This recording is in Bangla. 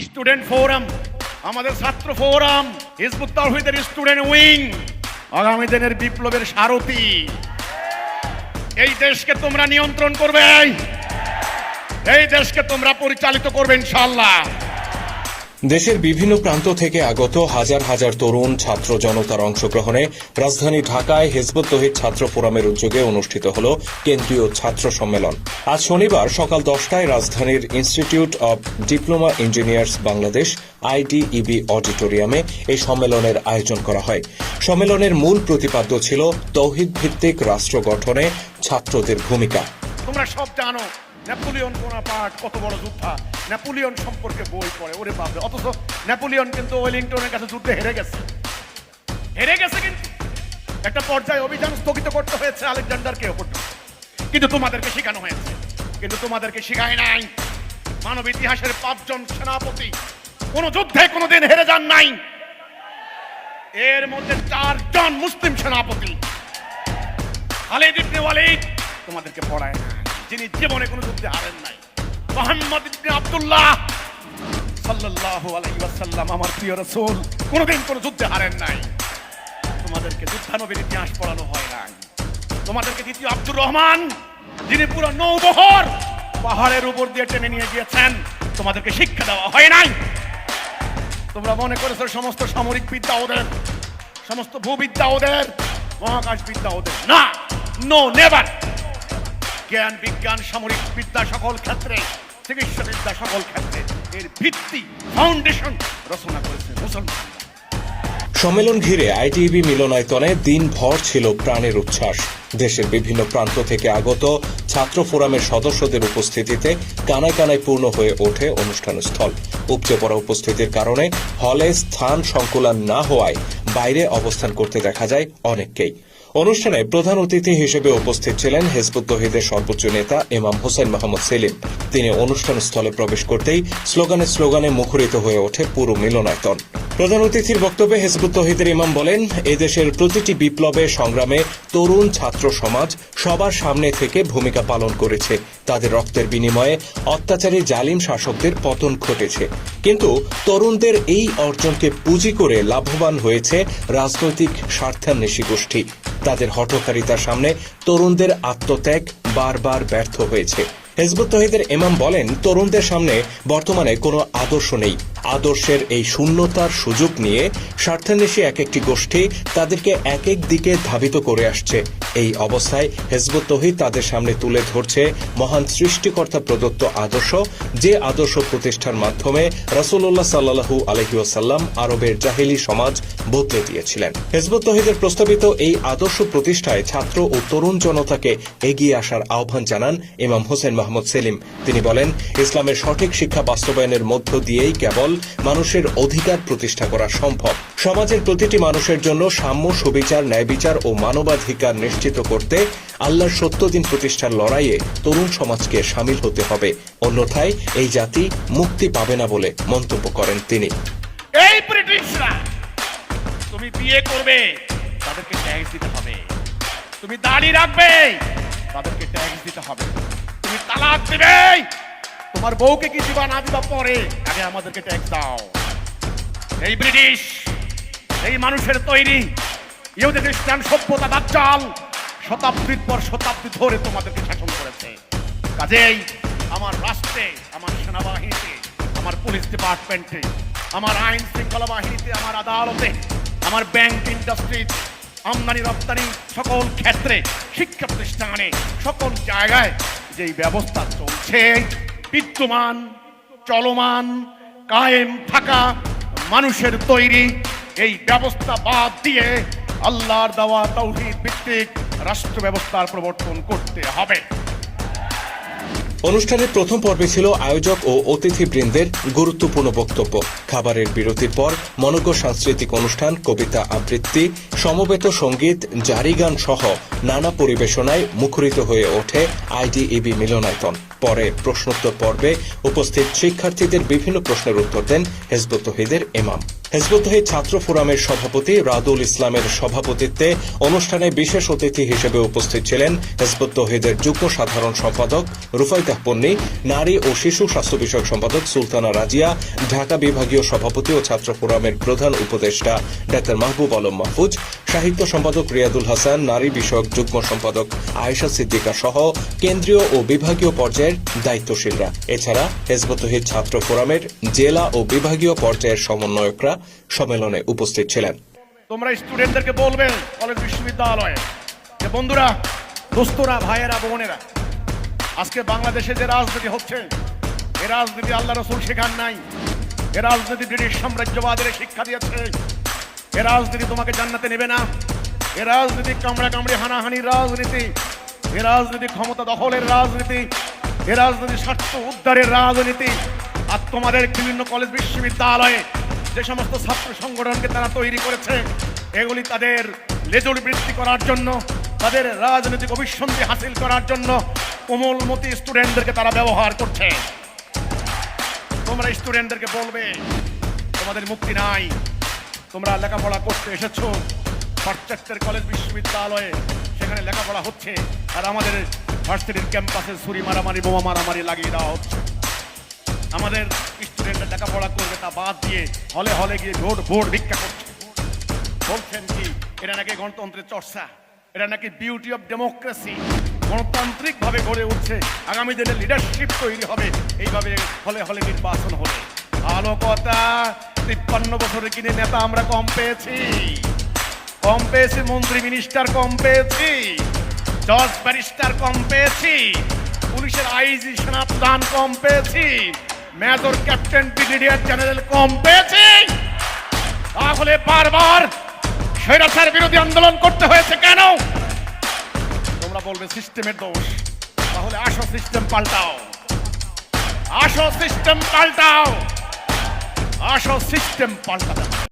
স্টুডেন্ট ফোরাম, আমাদের ছাত্র ফোরাম, হিজবুত তাহিদের স্টুডেন্ট উইং, আগামী দিনের বিপ্লবের সারথি। এই দেশকে তোমরা নিয়ন্ত্রণ করবে। এই দেশকে তোমরা পরিচালিত করবে, ইনশাআল্লাহ। দেশের বিভিন্ন প্রান্ত থেকে আগত হাজার হাজার তরুণ ছাত্র জনতার অংশগ্রহণে রাজধানী ঢাকায় হেজবুত তহিদ ছাত্র ফোরামের উদ্যোগে অনুষ্ঠিত হল কেন্দ্রীয় ছাত্র সম্মেলন। আজ শনিবার সকাল দশটায় রাজধানীর institute of diploma engineers Bangladesh IDEB অডিটোরিয়ামে এই সম্মেলনের আয়োজন করা হয়। সম্মেলনের মূল প্রতিপাদ্য ছিল তৌহিদ ভিত্তিক রাষ্ট্র গঠনে ছাত্রদের ভূমিকা। তোমরা সব জানো নেপোলিয়ন কত বড় যোদ্ধা। নেপোলিয়ন সম্পর্কে বই পড়ে, ওরে বাপরে, অথচ নেপোলিয়ন কিন্তু ওয়েলিংটনের কাছে যুদ্ধে হেরে গেছে। হেরে গেছে কিন্তু। একটা পর্যায়ে অভিযান স্থগিত করতে হয়েছে আলেকজান্ডারকে পর্যন্ত কিন্তু তোমাদেরকে শেখানো হয়েছে। কিন্তু তোমাদেরকে শেখায় নাই। মানব ইতিহাসের পাঁচজন সেনাপতি কোন যুদ্ধে কোনোদিন হেরে যান নাই। এর মধ্যে চারজন মুসলিম সেনাপতি। খালিদ ইবনে ওয়ালিদ তোমাদেরকে পড়ায় না যিনি জীবনে কোনো যুদ্ধে হারেন নাই। মোহাম্মদ আব্দুল্লাহ প্রিয় কোনোদিন হারেন নাই। তোমাদেরকে যুদ্ধানবীর ইতিহাস পড়ানো হয় নাই। তোমাদেরকে দ্বিতীয় আব্দুর রহমান, যিনি পুরো পাহাড়ের উপর দিয়ে টেনে নিয়ে গিয়েছেন, তোমাদেরকে শিক্ষা দেওয়া হয় নাই। তোমরা মনে করেছ সমস্ত সামরিক বিদ্যা ওদের, সমস্ত ভূবিদ্যা ওদের, মহাকাশ বিদ্যা ওদের। না নো নেভার জ্ঞান, বিজ্ঞান, সামরিক বিদ্যা সকল ক্ষেত্রে চিকিৎসা বিদ্যা সকল ক্ষেত্রে এর ভিত্তি ফাউন্ডেশন রচনা করেছে মুসলমান। সম্মেলন ঘিরে আইটিবি মিলনায়তনে দিনভর ছিল প্রাণের উচ্ছ্বাস। দেশের বিভিন্ন প্রান্ত থেকে আগত ছাত্র ফোরামের সদস্যদের উপস্থিতিতে কানায় কানায় পূর্ণ হয়ে ওঠে অনুষ্ঠানস্থল। উপচে পড়া উপস্থিতির কারণে হলে স্থান সংকুলান না হওয়ায় বাইরে অবস্থান করতে দেখা যায় অনেককেই। অনুষ্ঠানে প্রধান অতিথি হিসেবে উপস্থিত ছিলেন হেসবুত তহিদের সর্বোচ্চ নেতা ইমাম হোসেন মোহাম্মদ সেলিম। তিনি অনুষ্ঠান স্থলে প্রবেশ করতেই স্লোগানে স্লোগানে মুখরিত হয়ে ওঠে পুরো মিলনায়তন। প্রধান অতিথির বক্তব্যে হেজবুত তহিদের ইমাম বলেন, এদেশের প্রতিটি বিপ্লবে সংগ্রামে তরুণ ছাত্র সমাজ সবার সামনে থেকে ভূমিকা পালন করেছে। তাদের রক্তের বিনিময়ে অত্যাচারী জালিম শাসকদের পতন ঘটেছে। কিন্তু তরুণদের এই অর্জনকে পুঁজি করে লাভবান হয়েছে রাজনৈতিক স্বার্থান্বেষী গোষ্ঠী। তাদের হঠকারিতার সামনে তরুণদের আত্মত্যাগ বারবার ব্যর্থ হয়েছে। হেজবুত তহিদের এমাম বলেন, তরুণদের সামনে বর্তমানে কোনো আদর্শ নেই। আদর্শের এই শূন্যতার সুযোগ নিয়ে স্বার্থান্বেষী এক একটি গোষ্ঠী তাদেরকে এক এক দিকে ধাবিত করে আসছে। এই অবস্থায় হেজবুত তহিদ তাদের সামনে তুলে ধরছে মহান সৃষ্টিকর্তা প্রদত্ত আদর্শ, যে আদর্শ প্রতিষ্ঠার মাধ্যমে রাসূলুল্লাহ সাল্লাহু আলহিউসাল্লাম আরবের জাহিলি সমাজ বদলে দিয়েছিলেন। হেজবুত তহিদের প্রস্তাবিত এই আদর্শ প্রতিষ্ঠায় ছাত্র ও তরুণ জনতাকে এগিয়ে আসার আহ্বান জানান ইমাম হোসেন মাহমুদ সেলিম। তিনি বলেন, ইসলামের সঠিক শিক্ষা বাস্তবায়নের মধ্য দিয়েই কেবল মানুষের অধিকার প্রতিষ্ঠা করা সম্ভব। সমাজের প্রতিটি মানুষের জন্য সাম্য সুবিচার ন্যায় বিচার ও মানবাধিকার নিশ্চিত করতে আল্লাহর সত্য দিন প্রতিষ্ঠার লড়াইয়ে তরুণ সমাজকে সামিল হতে হবে। অন্যথায় এই জাতি মুক্তি পাবে না বলে মন্তব্য করেন তিনি। এই তুমি বিয়ে করবে, তাদেরকে ট্যাক্স দিতে হবে। তুমি রাখবে, তাদেরকে ট্যাক্স দিতে হবে। তুমি তালাক দিবে, তোমার বউকে কি দিবা না দিবা পরে? আগে আমাদেরকে ট্যাক্স দাও। এই ব্রিটিশ এই মানুষের তৈরি। ইহুদি খ্রিস্টান সভ্যতা দাজ্জাল শতাব্দীর পর শতাব্দী ধরে তোমাদেরকে শাসন করেছে। কাজেই আমার রাষ্ট্রে, আমার সেনাবাহিনীতে, আমার পুলিশ ডিপার্টমেন্টে, আমার আইন শৃঙ্খলা বাহিনীতে, আমার আদালতে, আমার ব্যাংক ইন্ডাস্ট্রি আমদানি, রপ্তানি সকল ক্ষেত্রে, শিক্ষা প্রতিষ্ঠানে, সকল জায়গায় যেই ব্যবস্থা চলছে, বিদ্যমান, চলমান, কায়েম থাকা মানুষের তৈরি এই ব্যবস্থা বাদ দিয়ে আল্লাহর দেওয়া তৌহিদ ভিত্তিক রাষ্ট্র ব্যবস্থার প্রবর্তন করতে হবে। অনুষ্ঠানের প্রথম পর্বে ছিল আয়োজক ও অতিথিবৃন্দের গুরুত্বপূর্ণ বক্তব্য। খাবারের বিরতির পর মনজ্ঞ সাংস্কৃতিক অনুষ্ঠান, কবিতা আবৃত্তি, সমবেত সংগীত, জারি গান সহ নানা পরিবেশনায় মুখরিত হয়ে ওঠে আইডিইবি মিলনায়তন। পরে প্রশ্নোত্তর পর্বে উপস্থিত শিক্ষার্থীদের বিভিন্ন প্রশ্নের উত্তর দেন হেজবুত তহিদের ইমাম। হেজবুদ্দাহিদ ছাত্র ফোরামের সভাপতি রাদুল ইসলামের সভাপতিত্বে অনুষ্ঠানে বিশেষ অতিথি হিসেবে উপস্থিত ছিলেন হেজবুদ্দহিদের যুগ্ম সাধারণ সম্পাদক রুফাই তাহপন্নি নারী ও শিশু স্বাস্থ্য বিষয়ক সম্পাদক সুলতানা রাজিয়া, ঢাকা বিভাগীয় সভাপতি ও ছাত্র ফোরামের প্রধান উপদেষ্টা ডাক্তার মাহবুব আলম মাহফুজ সাহিত্য সম্পাদক রিয়াদুল হাসান, নারী বিষয়ক যুগ্ম সম্পাদক আয়েশা সিদ্দিকা সহ কেন্দ্রীয় ও বিভাগীয় পর্যায়ের দায়িত্বশীলরা। এছাড়া হেজবুদ্দহিদ ছাত্র ফোরামের জেলা ও বিভাগীয় পর্যায়ের সমন্বয়করা সম্মেলনে উপস্থিত ছিলেন। তোমরা স্টুডেন্টদেরকে বলবে, কলেজ বিশ্ববিদ্যালয়ে। যে বন্ধুরা, দোস্তরা, ভাইয়েরা, বোনেরা, আজকে বাংলাদেশে যে রাজনীতি হচ্ছে, এ রাজনীতি আল্লাহ রসুল শেখান নাই। এ রাজনীতি ব্রিটিশ সাম্রাজ্যবাদের শিক্ষা দিয়েছে। এ রাজনীতি তোমাকে জান্নাতে নেবে না। এ রাজনীতি কামড়া কামড়ি হানাহানির রাজনীতি। এ রাজনীতি ক্ষমতা দখলের রাজনীতি। এ রাজনীতি স্বার্থ উদ্ধারের রাজনীতি। আর তোমাদের বিভিন্ন কলেজ বিশ্ববিদ্যালয়ে যে সমস্ত ছাত্র সংগঠনকে তারা তৈরি করেছে, এগুলি তাদের লেজুল বৃদ্ধি করার জন্য, তাদের রাজনৈতিক অভিসন্ধি হাসিল করার জন্য কোমলমতি স্টুডেন্টদেরকে তারা ব্যবহার করছে। তোমরা স্টুডেন্টদেরকে বলবে, তোমাদের মুক্তি নাই। তোমরা লেখাপড়া করতে এসেছ। পাশ্চাত্যের কলেজ বিশ্ববিদ্যালয়ে সেখানে লেখাপড়া হচ্ছে। আর আমাদের ভার্সিটির ক্যাম্পাসে ছুরি মারামারি, বোমা মারামারি লাগিয়ে দেওয়া হচ্ছে। আমাদের স্টুডেন্টরা লেখাপড়া করবে তা বাদ দিয়ে হলে হলে গিয়ে ভোট ভোট ভিক্ষা করছে। বলছেন কি এটা নাকি গণতন্ত্রের চর্চা এটা নাকি বিউটি অফ ডেমোক্রেসি গণতান্ত্রিকভাবে গড়ে উঠছে। আগামী দিনে লিডারশিপ তৈরি হবে। এইভাবে হলে হলে নির্বাচন হবে। ভালো কথা তিপ্পান্ন বছরে কিনে নেতা আমরা কম পেয়েছি। কম পেয়েছি মন্ত্রী মিনিস্টার কম পেয়েছি। জজ ব্যারিস্টার কম পেয়েছি। পুলিশের আইজি সেনাপ্রধান কম পেয়েছি। মেজর ক্যাপ্টেন ব্রিগেডিয়ার জেনারেল কম পেয়েছি। তাহলে বারবার স্বৈরাচার বিরোধী আন্দোলন করতে হয়েছে কেন? তোমরা বলবে সিস্টেমের দোষ। তাহলে আসো সিস্টেম পাল্টাও। আসো সিস্টেম পাল্টাও। আসো সিস্টেম পাল্টাতে।